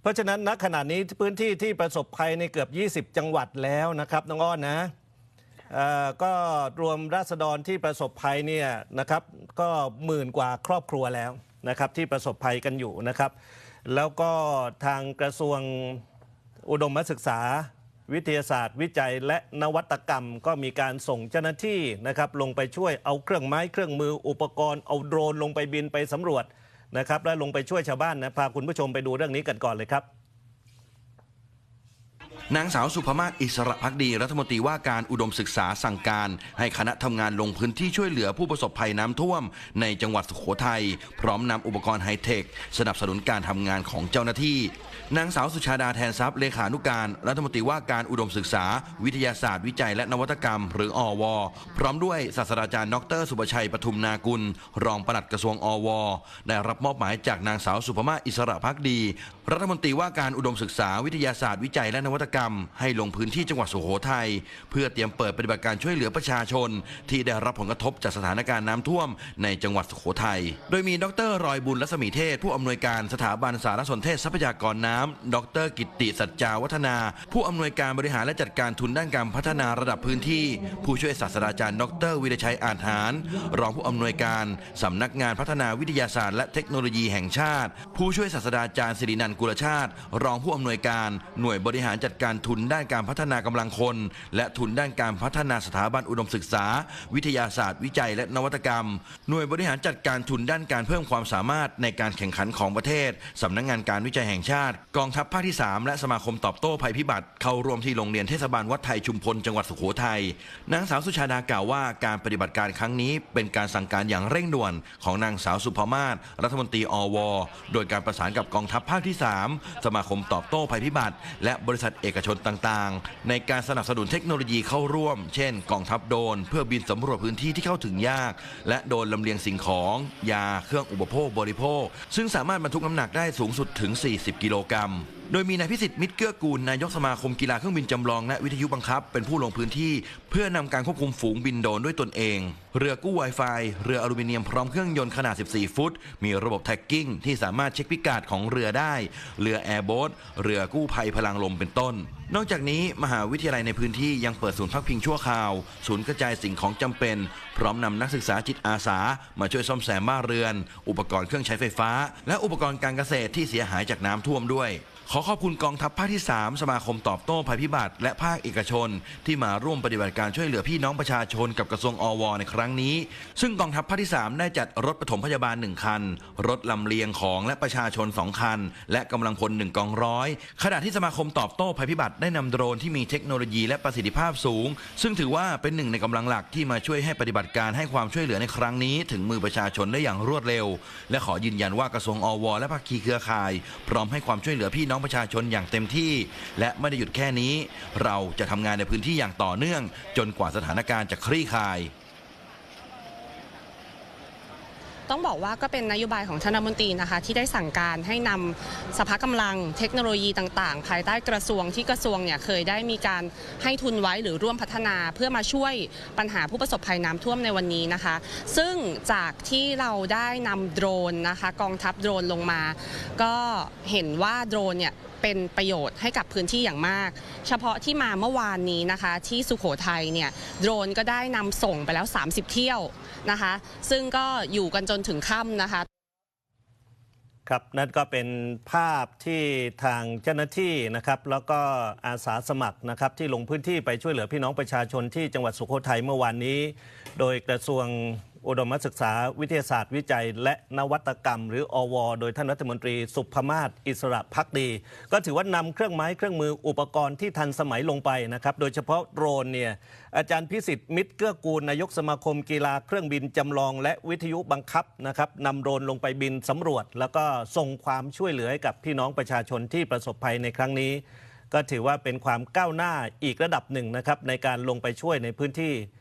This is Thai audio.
เพราะฉะนั้นณขณะนี้พื้นที่ที่ประสบภัยในเกือบ 20 จังหวัดแล้วนะครับน้องอ้อนนะก็รวมราษฎรที่ประสบภัยเนี่ยนะครับ ก็หมื่นกว่าครอบครัวแล้วนะครับที่ประสบภัยกันอยู่นะครับ แล้วก็ทางกระทรวงอุดมศึกษา วิทยาศาสตร์ วิจัยและนวัตกรรม ก็มีการส่งเจ้าหน้าที่นะครับ ลงไปช่วยเอาเครื่องไม้เครื่องมืออุปกรณ์เอาโดรนลงไปบินไปสำรวจ นะครับและลงไปช่วยชาวบ้านนะพาคุณผู้ชมไปดูเรื่องนี้กันก่อนเลยครับ นางสาวสุภมาศอิสระพักดีรัฐมนตรีว่าการอุดมศึกษาสั่งการ ให้คณะทำงานลงพื้นที่ช่วยเหลือผู้ประสบภัยน้ำท่วม ในจังหวัดสุโขทัยพร้อมนำอุปกรณ์ไฮเทค สนับสนุนการทำงานของเจ้าหน้าที่ นางสาวสุชาดาแทนทรัพย์เลขานุการ รัฐมนตรีว่าการอุดมศึกษา วิทยาศาสตร์วิจัยและนวัตกรรม หรืออว พร้อมด้วยศาสตราจารย์ดร สุบชัยปทุมนากุล รองปลัดกระทรวงอว ได้รับมอบหมายจากนางสาวสุภมาศอิสระพักดี รัฐมนตรีว่าการอุดมศึกษา วิทยาศาสตร์วิจัยและนวัตกรรมให้ลงพื้นที่จังหวัดสุโขทัยเพื่อเตรียมเปิดปฏิบัติการช่วยเหลือประชาชน ที่ได้รับผลกระทบจากสถานการณ์น้ำท่วมในจังหวัดสุโขทัยโดยมีดรรอยบุญรัศมีเทศ ผู้อำนวยการสถาบันสารสนเทศทรัพยากรน้ำดร กิตติสัจจาวัฒนา ผู้อำนวยการบริหารและจัดการทุนด้านการพัฒนาระดับพื้นที่ ผู้ช่วยศาสตราจารย์ ดร วิรชัยอาจหาร รองผู้อำนวยการสำนักงานพัฒนาวิทยาศาสตร์และเทคโนโลยีแห่งชาติ ผู้ช่วยศาสตราจารย์สิรินันกุลชาติ รองผู้อำนวยการหน่วยบริหารจัดการทุนด้านการพัฒนากำลังคน และทุนด้านการพัฒนาสถาบันอุดมศึกษา วิทยาศาสตร์ วิจัยและนวัตกรรม หน่วยบริหารจัดการทุนด้านการเพิ่มความสามารถในการแข่งขันของประเทศสำนักงานการวิจัยแห่งชาติ กองทัพภาคที่ 3 และสมาคมตอบโต้ภัยพิบัติ เข้าร่วมที่โรงเรียนเทศบาลวัดไทยชุมพลจังหวัดสุโขทัยนางสาวสุชาดากล่าวว่าการปฏิบัติการครั้งนี้ เป็นการสั่งการอย่างเร่งด่วน ของนางสาวสุภามาศรัฐมนตรีอว โดยการประสานกับกองทัพภาคที่ 3 สมาคมตอบโต้ภัยพิบัติ และบริษัทเอกชนต่างๆ ในการสนับสนุนเทคโนโลยีเข้าร่วม เช่น กองทัพโดน เพื่อบินสำรวจพื้นที่ที่เข้าถึงยาก และโดนลำเลียงสิ่งของ ยา เครื่องอุปโภคบริโภค ซึ่งสามารถบรรทุกน้ำหนักได้สูงสุดถึง 40 กิโลกรัม โดยมีนายพิสิทธิ์มิตรเกื้อกูลนายกสมาคมกีฬาเครื่องบินจำลอง และวิทยุบังคับ เป็นผู้ลงพื้นที่ เพื่อนำการควบคุมฝูงบินโดรนด้วยตนเอง เรือกู้ Wi-Fi เรืออลูมิเนียมพร้อมเครื่องยนต์ขนาด 14 ฟุต มีระบบแท็กกิ้งที่สามารถเช็คพิกัดของเรือได้ เรือแอร์โบ๊ทเรือกู้ภัยพลังลมเป็นต้น นอกจากนี้มหาวิทยาลัยในพื้นที่ยังเปิดศูนย์พักพิงชั่วคราว ศูนย์กระจายสิ่งของจำเป็น พร้อมนำนักศึกษาจิตอาสา มาช่วยซ่อมแซมบ้านเรือน อุปกรณ์เครื่องใช้ไฟฟ้า และอุปกรณ์การเกษตรที่เสียหายจากน้ำท่วมด้วย ขอขอบคุณกองทัพภาคที่ 3 สมาคมตอบโต้ภัยพิบัติ และภาคเอกชน ที่มาร่วมปฏิบัติการช่วยเหลือพี่น้องประชาชนกับกระทรวงอวในครั้งนี้ ซึ่งกองทัพภาคที่ 3 ได้จัดรถปฐมพยาบาล 1 คัน รถลำเลียงของและประชาชน 2 คัน และกำลังพล1กองร้อยขณะที่สมาคมตอบโต้ภัยพิบัติได้นำโดรนที่มีเทคโนโลยีและประสิทธิภาพสูง ซึ่งถือว่าเป็นหนึ่งในกำลังหลักที่มาช่วยให้ปฏิบัติการให้ความช่วยเหลือในครั้งนี้ ถึงมือประชาชนได้อย่างรวดเร็ว และขอยืนยันว่ากระทรวงอวและภาคีเครือข่าย พร้อมให้ความช่วยเหลือพี่น้องประชาชนอย่างเต็มที่ และไม่ได้หยุดแค่นี้ เราจะทำงานในพื้นที่อย่างต่อเนื่อง จนกว่าสถานการณ์จะคลี่คลาย ต้องบอกว่าก็เป็นนโยบายของท่านรัฐมนตรีนะคะ ที่ได้สั่งการให้นำสภากำลังเทคโนโลยีต่างๆ ภายใต้กระทรวงที่กระทรวงเนี่ยเคยได้มีการให้ทุนไว้หรือร่วมพัฒนาเพื่อมาช่วยปัญหาผู้ประสบภัยน้ำท่วมในวันนี้นะคะ ซึ่งจากที่เราได้นำโดรนนะคะ กองทัพโดรนลงมา ก็เห็นว่าโดรนเนี่ย เป็นประโยชน์ให้กับพื้นที่อย่างมาก เฉพาะที่มาเมื่อวานนี้นะคะ ที่สุโขทัยเนี่ยโดรนก็ได้นำส่งไปแล้ว 30 เที่ยวนะคะ ซึ่งก็อยู่กันจนถึงค่ำนะคะ ครับนั่นก็เป็นภาพที่ทางเจ้าหน้าที่นะครับแล้วก็อาสาสมัครนะครับที่ลงพื้นที่ไปช่วยเหลือพี่น้องประชาชนที่จังหวัดสุโขทัยเมื่อวานนี้ โดยกระทรวง อุดมศึกษาวิทยาศาสตร์วิจัย และนวัตกรรม หรืออว โดยท่านรัฐมนตรีสุภมาศอิสระพักดี ก็ถือว่านำเครื่องไม้เครื่องมืออุปกรณ์ที่ทันสมัยลงไปนะครับ โดยเฉพาะโดรนเนี่ยอาจารย์พิสิทธิ์มิตรเกื้อกูลนายกสมาคมกีฬาเครื่องบินจำลอง และวิทยุบังคับนะครับนำโดรนลงไปบินสำรวจ แล้วก็ส่งความช่วยเหลือให้กับพี่น้องประชาชนที่ประสบภัยในครั้งนี้ ก็ถือว่าเป็นความก้าวหน้าอีกระดับหนึ่งนะครับในการลงไปช่วยในพื้นที่